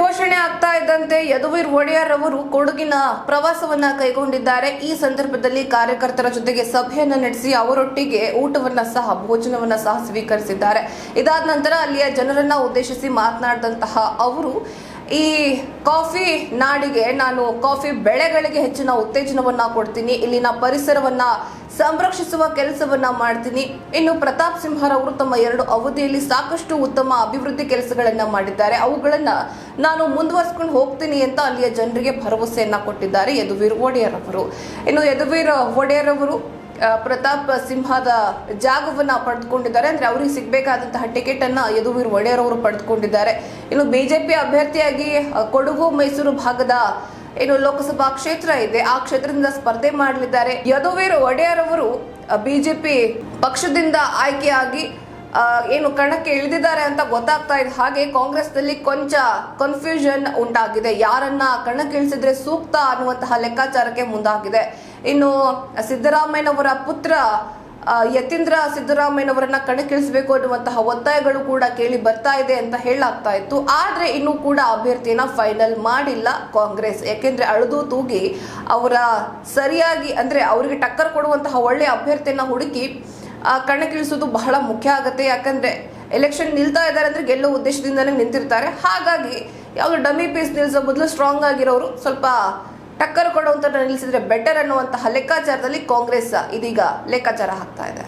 ಘೋಷಣೆ ಆಗ್ತಾ ಇದ್ದಂತೆ ಯದುವೀರ್ ಒಡೆಯರ್ ಅವರು ಕೊಡಗಿನ ಪ್ರವಾಸವನ್ನ ಕೈಗೊಂಡಿದ್ದಾರೆ. ಈ ಸಂದರ್ಭದಲ್ಲಿ ಕಾರ್ಯಕರ್ತರ ಜೊತೆಗೆ ಸಭೆಯನ್ನ ನಡೆಸಿ ಅವರೊಟ್ಟಿಗೆ ಊಟವನ್ನ ಸಹ, ಭೋಜನವನ್ನ ಸಹ ಸ್ವೀಕರಿಸಿದ್ದಾರೆ. ಇದಾದ ನಂತರ ಅಲ್ಲಿಯ ಜನರನ್ನ ಉದ್ದೇಶಿಸಿ ಮಾತನಾಡಿದಂತಹ ಅವರು ಈ ಕಾಫಿ ನಾಡಿಗೆ ನಾನು ಕಾಫಿ ಬೆಳೆಗಳಿಗೆ ಹೆಚ್ಚಿನ ಉತ್ತೇಜನವನ್ನ ಕೊಡ್ತೀನಿ. ಇಲ್ಲಿನ ಪರಿಸರವನ್ನ ಸಂರಕ್ಷಿಸುವ ಕೆಲಸವನ್ನ ಮಾಡ್ತೀನಿ. ಇನ್ನು ಪ್ರತಾಪ್ ಸಿಂಹರವರು ತಮ್ಮ ಎರಡು ಅವಧಿಯಲ್ಲಿ ಸಾಕಷ್ಟು ಉತ್ತಮ ಅಭಿವೃದ್ಧಿ ಕೆಲಸಗಳನ್ನ ಮಾಡಿದ್ದಾರೆ. ಅವುಗಳನ್ನ ನಾನು ಮುಂದುವರ್ಸ್ಕೊಂಡು ಹೋಗ್ತೀನಿ ಅಂತ ಅಲ್ಲಿಯ ಜನರಿಗೆ ಭರವಸೆಯನ್ನ ಕೊಟ್ಟಿದ್ದಾರೆ ಯದುವೀರ್ ಒಡೆಯರ್ ಅವರು. ಇನ್ನು ಯದುವೀರ್ ಒಡೆಯರ್ ಅವರು ಪ್ರತಾಪ್ ಸಿಂಹದ ಜಾಗವನ್ನ ಪಡೆದುಕೊಂಡಿದ್ದಾರೆ. ಅಂದ್ರೆ ಅವರಿಗೆ ಸಿಗಬೇಕಾದಂತಹ ಟಿಕೆಟ್ ಅನ್ನ ಯದುವೀರ್ ಒಡೆಯರ್ ಅವರು ಪಡೆದುಕೊಂಡಿದ್ದಾರೆ. ಇನ್ನು ಬಿಜೆಪಿ ಅಭ್ಯರ್ಥಿಯಾಗಿ ಕೊಡಗು, ಮೈಸೂರು ಭಾಗದ, ಏನು, ಲೋಕಸಭಾ ಕ್ಷೇತ್ರ ಇದೆ. ಆ ಕ್ಷೇತ್ರದಿಂದ ಸ್ಪರ್ಧೆ ಮಾಡಲಿದ್ದಾರೆ. ಯದುವೀರ್ ಒಡೆಯರ್ ಅವರು ಬಿಜೆಪಿ ಪಕ್ಷದಿಂದ ಆಯ್ಕೆಯಾಗಿ ಏನು ಕಣಕ್ಕೆ ಇಳಿದಿದ್ದಾರೆ ಅಂತ ಗೊತ್ತಾಗ್ತಾ ಇದೆ. ಹಾಗೆ ಕಾಂಗ್ರೆಸ್ನಲ್ಲಿ ಕೊಂಚ ಕನ್ಫ್ಯೂಷನ್ ಉಂಟಾಗಿದೆ. ಯಾರನ್ನ ಕಣಕ್ಕೆ ಇಳಿಸಿದ್ರೆ ಸೂಕ್ತ ಅನ್ನುವಂತಹ ಲೆಕ್ಕಾಚಾರಕ್ಕೆ ಮುಂದಾಗಿದೆ. ಇನ್ನು ಸಿದ್ದರಾಮಯ್ಯನವರ ಪುತ್ರ ಯತೀಂದ್ರ ಸಿದ್ದರಾಮಯ್ಯನವರನ್ನ ಕಣಕ್ಕಿಳಿಸಬೇಕು ಅನ್ನುವಂತಹ ಒತ್ತಾಯಗಳು ಕೂಡ ಕೇಳಿ ಬರ್ತಾ ಇದೆ ಅಂತ ಹೇಳಾಗ್ತಾ ಇತ್ತು. ಆದ್ರೆ ಇನ್ನೂ ಕೂಡ ಅಭ್ಯರ್ಥಿಯನ್ನ ಫೈನಲ್ ಮಾಡಿಲ್ಲ ಕಾಂಗ್ರೆಸ್. ಯಾಕೆಂದ್ರೆ ಅಳದು ತೂಗಿ ಅವರ ಸರಿಯಾಗಿ ಅಂದ್ರೆ ಅವರಿಗೆ ಟಕ್ಕರ್ ಕೊಡುವಂತಹ ಒಳ್ಳೆಯ ಅಭ್ಯರ್ಥಿಯನ್ನ ಹುಡುಕಿ ಕಣಕ್ಕಿಳಿಸೋದು ಬಹಳ ಮುಖ್ಯ ಆಗುತ್ತೆ. ಯಾಕಂದ್ರೆ ಎಲೆಕ್ಷನ್ ನಿಲ್ತಾ ಇದ್ದಾರೆ ಅಂದ್ರೆ ಗೆಲ್ಲೋ ಉದ್ದೇಶದಿಂದಲೇ ನಿಂತಿರ್ತಾರೆ. ಹಾಗಾಗಿ ಯಾವ್ದು ಡಮ್ಮಿ ಪೀಸ್ ನಿಲ್ಸೋ ಬದಲು ಸ್ಟ್ರಾಂಗ್ ಆಗಿರೋರು ಸ್ವಲ್ಪ ಟಕ್ಕರ್ ಕೊಡುವಂತ ನಿಲ್ಲಿಸಿದ್ರೆ ಬೆಟರ್ ಅನ್ನುವಂತಹ ಲೆಕ್ಕಾಚಾರದಲ್ಲಿ ಕಾಂಗ್ರೆಸ್ ಇದೀಗ ಲೆಕ್ಕಾಚಾರ ಹಾಕ್ತಾ ಇದೆ.